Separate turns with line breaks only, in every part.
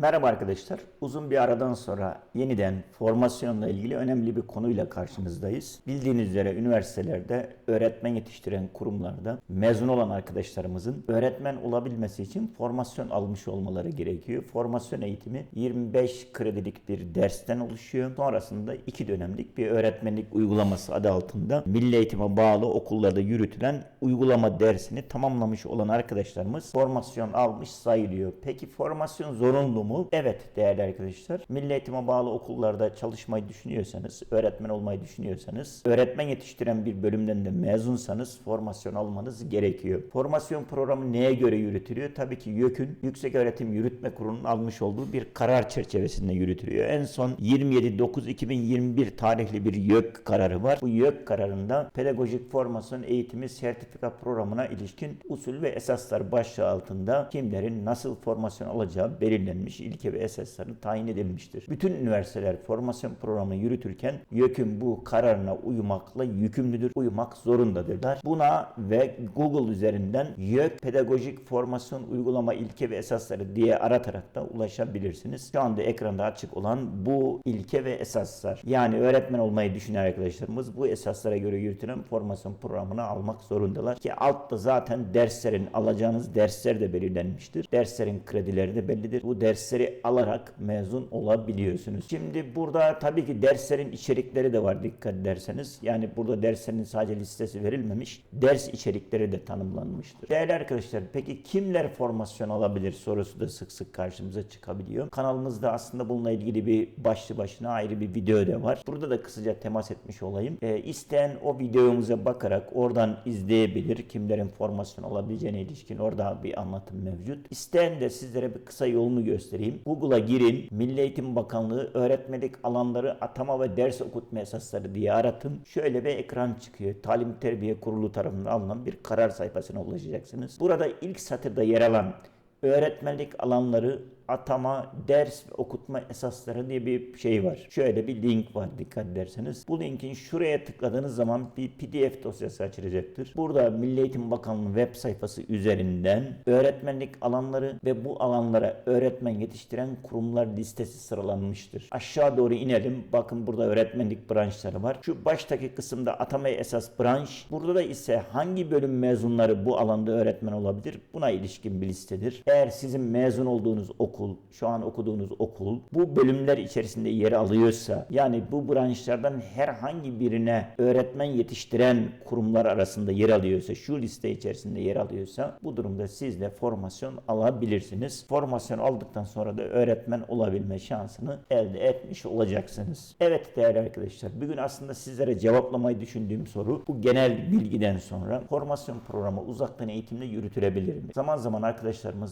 Merhaba arkadaşlar. Uzun bir aradan sonra yeniden formasyonla ilgili önemli bir konuyla karşınızdayız. Bildiğiniz üzere üniversitelerde öğretmen yetiştiren kurumlarda mezun olan arkadaşlarımızın öğretmen olabilmesi için formasyon almış olmaları gerekiyor. Formasyon eğitimi 25 kredilik bir dersten oluşuyor. Sonrasında iki dönemlik bir öğretmenlik uygulaması adı altında milli eğitime bağlı okullarda yürütülen uygulama dersini tamamlamış olan arkadaşlarımız formasyon almış sayılıyor. Peki formasyon zorunlu mu? Evet değerli arkadaşlar. Milli eğitime bağlı okullarda çalışmayı düşünüyorsanız, öğretmen olmayı düşünüyorsanız, öğretmen yetiştiren bir bölümden de mezunsanız formasyon almanız gerekiyor. Formasyon programı neye göre yürütülüyor? Tabii ki YÖK'ün Yüksek Öğretim Yürütme Kurulu'nun almış olduğu bir karar çerçevesinde yürütülüyor. En son 27.9.2021 tarihli bir YÖK kararı var. Bu YÖK kararında pedagojik formasyon eğitimi sertifika programına ilişkin usul ve esaslar başlığı altında kimlerin nasıl formasyon alacağı belirlenmiş ilke ve esasları tayin edilmiştir. Bütün üniversiteler formasyon programını yürütürken YÖK'ün bu kararına uymakla yükümlüdür, uymak zorundadırlar. Buna ve Google üzerinden YÖK pedagojik formasyon uygulama ilke ve esasları diye aratarak da ulaşabilirsiniz. Şu anda ekranda açık olan bu ilke ve esaslar. Yani öğretmen olmayı düşünen arkadaşlarımız bu esaslara göre yürütülen formasyon programını almak zorundalar. Ki altta zaten derslerin alacağınız dersler de belirlenmiştir. Derslerin kredileri de bellidir. Bu dersleri alarak mezun olabiliyorsunuz. Şimdi burada tabii ki derslerin içerikleri de var dikkat ederseniz. Yani burada derslerin sadece listesi verilmemiş. Ders içerikleri de tanımlanmıştır. Değerli arkadaşlar peki kimler formasyon alabilir sorusu da sık sık karşımıza çıkabiliyor. Kanalımızda aslında bununla ilgili bir başlı başına ayrı bir video da var. Burada da kısaca temas etmiş olayım. E, isteyen o videomuza bakarak oradan izleyebilir. Kimlerin formasyon alabileceğine ilişkin orada bir anlatım mevcut. İsteyen de sizlere bir kısa yolunu göstereyim. Google'a girin. Milli Eğitim Bakanlığı öğretmenlik alanları atama ve ders okutma esasları diye aratın. Şöyle bir ekran çıkıyor. Talim Terbiye Kurulu tarafından alınan bir karar sayfasına ulaşacaksınız. Burada ilk satırda yer alan öğretmenlik alanları atama, ders ve okutma esasları diye bir şey var. Şöyle bir link var dikkat ederseniz. Bu linkin şuraya tıkladığınız zaman bir pdf dosyası açılacaktır. Burada Milli Eğitim Bakanlığı web sayfası üzerinden öğretmenlik alanları ve bu alanlara öğretmen yetiştiren kurumlar listesi sıralanmıştır. Aşağı doğru inelim. Bakın burada öğretmenlik branşları var. Şu baştaki kısımda atamaya esas branş. Burada da ise hangi bölüm mezunları bu alanda öğretmen olabilir? Buna ilişkin bir listedir. Eğer sizin mezun olduğunuz okul şu an okuduğunuz okul bu bölümler içerisinde yer alıyorsa yani bu branşlardan herhangi birine öğretmen yetiştiren kurumlar arasında yer alıyorsa, şu liste içerisinde yer alıyorsa bu durumda siz de formasyon alabilirsiniz. Formasyon aldıktan sonra da öğretmen olabilme şansını elde etmiş olacaksınız. Evet değerli arkadaşlar bugün aslında sizlere cevaplamayı düşündüğüm soru bu genel bilgiden sonra formasyon programı uzaktan eğitimle yürütülebilir mi? Zaman zaman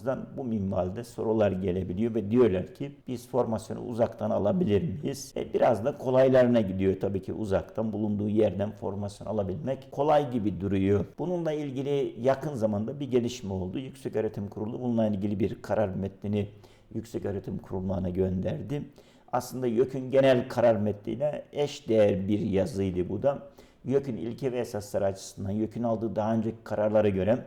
arkadaşlarımızdan bu minvalde sorular gelebiliyor ve diyorlar ki biz formasyonu uzaktan alabilir miyiz? E, biraz da kolaylarına gidiyor tabii ki uzaktan bulunduğu yerden formasyon alabilmek kolay gibi duruyor. Bununla ilgili yakın zamanda bir gelişme oldu. Yüksek Öğretim Kurulu bununla ilgili bir karar metnini Yüksek Öğretim Kurulu'na gönderdi. Aslında YÖK'ün genel karar metniyle eş değer bir yazıydı bu da. YÖK'ün ilke ve esasları açısından YÖK'ün aldığı daha önceki kararlara göre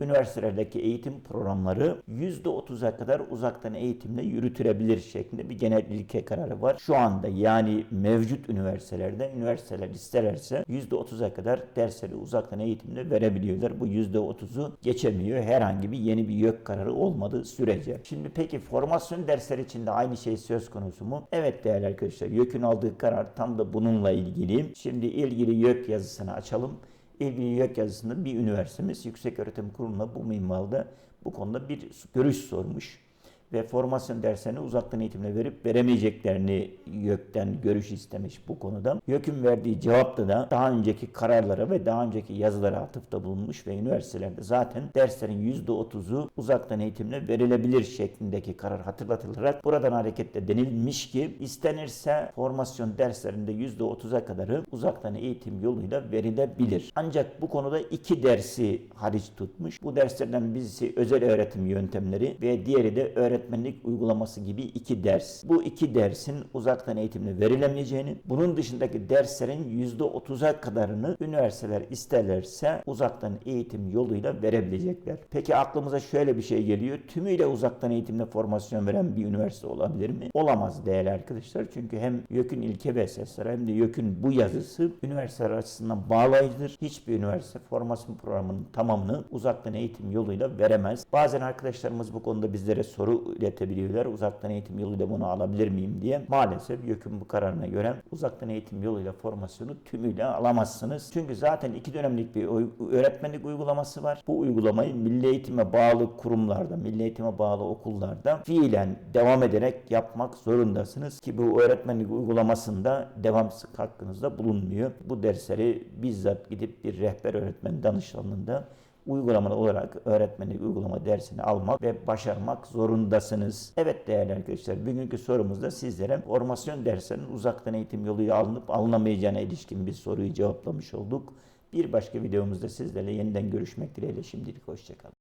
üniversitelerdeki eğitim programları %30'a kadar uzaktan eğitimle yürütülebilir şeklinde bir genel ilke kararı var. Şu anda yani mevcut üniversitelerde üniversiteler isterlerse %30'a kadar dersleri uzaktan eğitimle verebiliyorlar. Bu %30'u geçemiyor herhangi bir yeni bir YÖK kararı olmadığı sürece. Şimdi peki formasyon dersleri için de aynı şey söz konusu mu? Evet değerli arkadaşlar YÖK'ün aldığı karar tam da bununla ilgili. Şimdi ilgili YÖK yazısını açalım YÖK yazısında bir üniversitemiz Yüksek Öğretim Kurulu'na bu minvalda bu konuda bir görüş sormuş ve formasyon derslerini uzaktan eğitimle verip veremeyeceklerini YÖK'ten görüş istemiş bu konuda. YÖK'ün verdiği cevapta da daha önceki kararlara ve daha önceki yazılara atıfta bulunmuş ve üniversitelerde zaten derslerin %30'u uzaktan eğitimle verilebilir şeklindeki karar hatırlatılarak buradan hareketle denilmiş ki istenirse formasyon derslerinde %30'a kadarı uzaktan eğitim yoluyla verilebilir. Ancak bu konuda iki dersi hariç tutmuş. Bu derslerden birisi özel öğretim yöntemleri ve diğeri de öğretim öğretmenlik uygulaması gibi iki ders. Bu iki dersin uzaktan eğitimle verilemeyeceğini, bunun dışındaki derslerin %30'a kadarını üniversiteler isterlerse uzaktan eğitim yoluyla verebilecekler. Peki aklımıza şöyle bir şey geliyor. Tümüyle uzaktan eğitimle formasyon veren bir üniversite olabilir mi? Olamaz değerli arkadaşlar. Çünkü hem YÖK'ün ilke ve esasları hem de YÖK'ün bu yazısı üniversiteler açısından bağlayıcıdır. Hiçbir üniversite formasyon programının tamamını uzaktan eğitim yoluyla veremez. Bazen arkadaşlarımız bu konuda bizlere soru iletebiliyorlar. Uzaktan eğitim yoluyla bunu alabilir miyim diye. Maalesef YÖK'ün bu kararına göre uzaktan eğitim yoluyla formasyonu tümüyle alamazsınız. Çünkü zaten iki dönemlik bir öğretmenlik uygulaması var. Bu uygulamayı milli eğitime bağlı kurumlarda, milli eğitime bağlı okullarda fiilen devam ederek yapmak zorundasınız ki bu öğretmenlik uygulamasında devamsızlık hakkınızda bulunmuyor. Bu dersleri bizzat gidip bir rehber öğretmen danışmanlığında uygulamalı olarak öğretmenlik uygulama dersini almak ve başarmak zorundasınız. Evet değerli arkadaşlar bugünkü sorumuzda sizlere formasyon derslerinin uzaktan eğitim yoluyla alınıp alınamayacağına ilişkin bir soruyu cevaplamış olduk. Bir başka videomuzda sizlerle yeniden görüşmek dileğiyle şimdilik hoşçakalın.